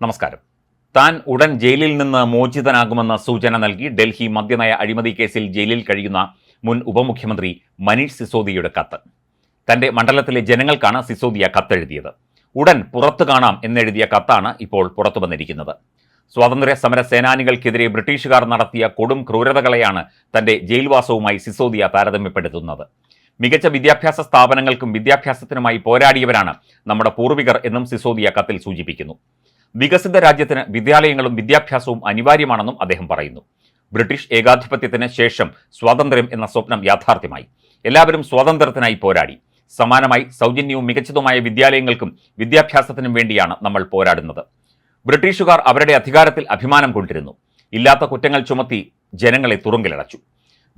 നമസ്കാരം. താൻ ഉടൻ ജയിലിൽ നിന്ന് മോചിതനാകുമെന്ന സൂചന നൽകി ഡൽഹി മദ്യനയ അഴിമതി കേസിൽ ജയിലിൽ കഴിയുന്ന മുൻ ഉപമുഖ്യമന്ത്രി മനീഷ് സിസോദിയുടെ കത്ത്. തന്റെ മണ്ഡലത്തിലെ ജനങ്ങൾക്കാണ് സിസോദിയ കത്തെഴുതിയത്. ഉടൻ പുറത്തു കാണാം എന്നെഴുതിയ കത്താണ് ഇപ്പോൾ പുറത്തു വന്നിരിക്കുന്നത്. സ്വാതന്ത്ര്യ സമര സേനാനികൾക്കെതിരെ ബ്രിട്ടീഷുകാർ നടത്തിയ കൊടും ക്രൂരതകളെയാണ് തന്റെ ജയിൽവാസവുമായി സിസോദിയ താരതമ്യപ്പെടുത്തുന്നത്. മികച്ച വിദ്യാഭ്യാസ സ്ഥാപനങ്ങൾക്കും വിദ്യാഭ്യാസത്തിനുമായി പോരാടിയവരാണ് നമ്മുടെ പൂർവികർ എന്നും സിസോദിയ കത്തിൽ സൂചിപ്പിക്കുന്നു. വികസിത രാജ്യത്തിന് വിദ്യാലയങ്ങളും വിദ്യാഭ്യാസവും അനിവാര്യമാണെന്നും അദ്ദേഹം പറയുന്നു. ബ്രിട്ടീഷ് ഏകാധിപത്യത്തിന് ശേഷം സ്വാതന്ത്ര്യം എന്ന സ്വപ്നം യാഥാർത്ഥ്യമായി. എല്ലാവരും സ്വാതന്ത്ര്യത്തിനായി പോരാടി. സമാനമായി സൗജന്യവും മികച്ചതുമായ വിദ്യാലയങ്ങൾക്കും വിദ്യാഭ്യാസത്തിനും വേണ്ടിയാണ് നമ്മൾ പോരാടുന്നത്. ബ്രിട്ടീഷുകാർ അവരുടെ അധികാരത്തിൽ അഭിമാനം കൊണ്ടിരുന്നു. ഇല്ലാത്ത കുറ്റങ്ങൾ ചുമത്തി ജനങ്ങളെ തുറങ്കിലടച്ചു.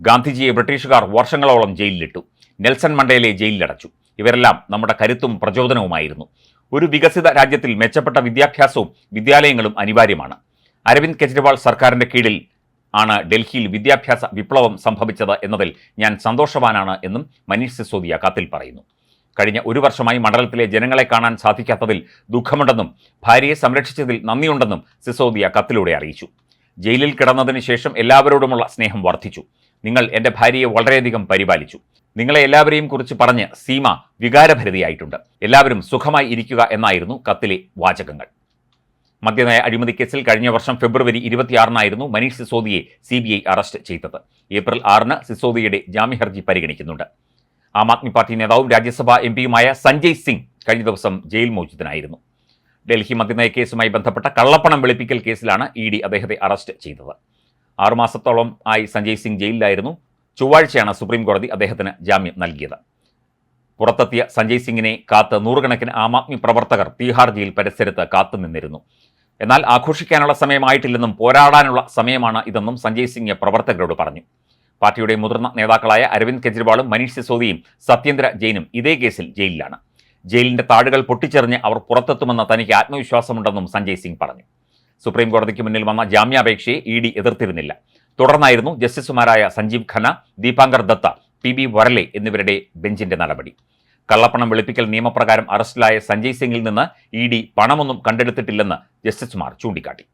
ഗാന്ധിജിയെ ബ്രിട്ടീഷുകാർ വർഷങ്ങളോളം ജയിലിലിട്ടു. നെൽസൺ മണ്ടേലയെ ജയിലിലടച്ചു. ഇവരെല്ലാം നമ്മുടെ കരുത്തും പ്രചോദനവുമായിരുന്നു. ഒരു വികസിത രാജ്യത്തിൽ മെച്ചപ്പെട്ട വിദ്യാഭ്യാസവും വിദ്യാലയങ്ങളും അനിവാര്യമാണ്. അരവിന്ദ് കെജ്രിവാൾ സർക്കാരിന്റെ കീഴിൽ ആണ് ഡൽഹിയിൽ വിദ്യാഭ്യാസ വിപ്ലവം സംഭവിച്ചത് എന്നതിൽ ഞാൻ സന്തോഷവാനാണ് എന്നും മനീഷ് സിസോദിയ കത്തിൽ പറയുന്നു. കഴിഞ്ഞ ഒരു വർഷമായി മണ്ഡലത്തിലെ ജനങ്ങളെ കാണാൻ സാധിക്കാത്തതിൽ ദുഃഖമുണ്ടെന്നും ഭാര്യയെ സംരക്ഷിച്ചതിൽ നന്ദിയുണ്ടെന്നും സിസോദിയ കത്തിലൂടെ അറിയിച്ചു. ജയിലിൽ കിടന്നതിന് ശേഷം എല്ലാവരോടുമുള്ള സ്നേഹം വർദ്ധിച്ചു. നിങ്ങൾ എന്റെ ഭാര്യയെ വളരെയധികം പരിപാലിച്ചു. നിങ്ങളെ എല്ലാവരെയും കുറിച്ച് പറഞ്ഞ് സീമ വികാരഭരിതയായിട്ടുണ്ട്. എല്ലാവരും സുഖമായി ഇരിക്കുക എന്നായിരുന്നു കത്തിലെ വാചകങ്ങൾ. മദ്യനയ അഴിമതി കേസിൽ കഴിഞ്ഞ വർഷം ഫെബ്രുവരി ഇരുപത്തിയാറിനായിരുന്നു മനീഷ് സിസോദിയെ സി ബി ഐ അറസ്റ്റ് ചെയ്തത്. ഏപ്രിൽ ആറിന് സിസോദിയുടെ ജാമ്യഹർജി പരിഗണിക്കുന്നുണ്ട്. ആം ആദ്മി പാർട്ടി നേതാവും രാജ്യസഭാ എം പിയുമായ സഞ്ജയ് സിംഗ് കഴിഞ്ഞ ദിവസം ജയിൽ മോചിതനായിരുന്നു. ഡൽഹി മദ്യനയ കേസുമായി ബന്ധപ്പെട്ട കള്ളപ്പണം വെളുപ്പിക്കൽ കേസിലാണ് ഇ ഡി അദ്ദേഹത്തെ അറസ്റ്റ് ചെയ്തത്. ആറുമാസത്തോളം ആയി സഞ്ജയ് സിംഗ് ജയിലിലായിരുന്നു. ചൊവ്വാഴ്ചയാണ് സുപ്രീം കോടതി അദ്ദേഹത്തിന് ജാമ്യം നൽകിയത്. പുറത്തെത്തിയ സഞ്ജയ് സിംഗിനെ കാത്ത് നൂറുകണക്കിന് ആം ആദ്മി പ്രവർത്തകർ തീഹാർ ജയിൽ പരിസരത്ത് കാത്തുനിന്നിരുന്നു എന്നാൽ ആഘോഷിക്കാനുള്ള സമയമായിട്ടില്ലെന്നും പോരാടാനുള്ള സമയമാണ് ഇതെന്നും സഞ്ജയ് സിംഗ് പ്രവർത്തകരോട് പറഞ്ഞു. പാർട്ടിയുടെ മുതിർന്ന നേതാക്കളായ അരവിന്ദ് കെജ്രിവാളും മനീഷ് സിസോദിയും സത്യേന്ദ്ര ജെയിനും ഇതേ കേസിൽ ജയിലിലാണ്. ജയിലിന്റെ താടുകൾ പൊട്ടിച്ചെറിഞ്ഞ് അവർ പുറത്തെത്തുമെന്ന് തനിക്ക് ആത്മവിശ്വാസമുണ്ടെന്നും സഞ്ജയ് സിംഗ് പറഞ്ഞു. സുപ്രീം കോടതിക്ക് മുന്നിൽ വന്ന ജാമ്യാപേക്ഷയെ ഇ ഡി എതിർത്തിരുന്നില്ല. തുടർന്നായിരുന്നു ജസ്റ്റിസുമാരായ സഞ്ജീവ് ഖന്ന ദീപാങ്കർ ദത്ത പി ബി വരലെ എന്നിവരുടെ ബെഞ്ചിന്റെ നടപടി. കള്ളപ്പണം വെളുപ്പിക്കൽ നിയമപ്രകാരം അറസ്റ്റിലായ സഞ്ജയ് സിംഗിൽ നിന്ന് ഇ ഡി പണമൊന്നും കണ്ടെടുത്തിട്ടില്ലെന്ന് ജസ്റ്റിസുമാർ ചൂണ്ടിക്കാട്ടി.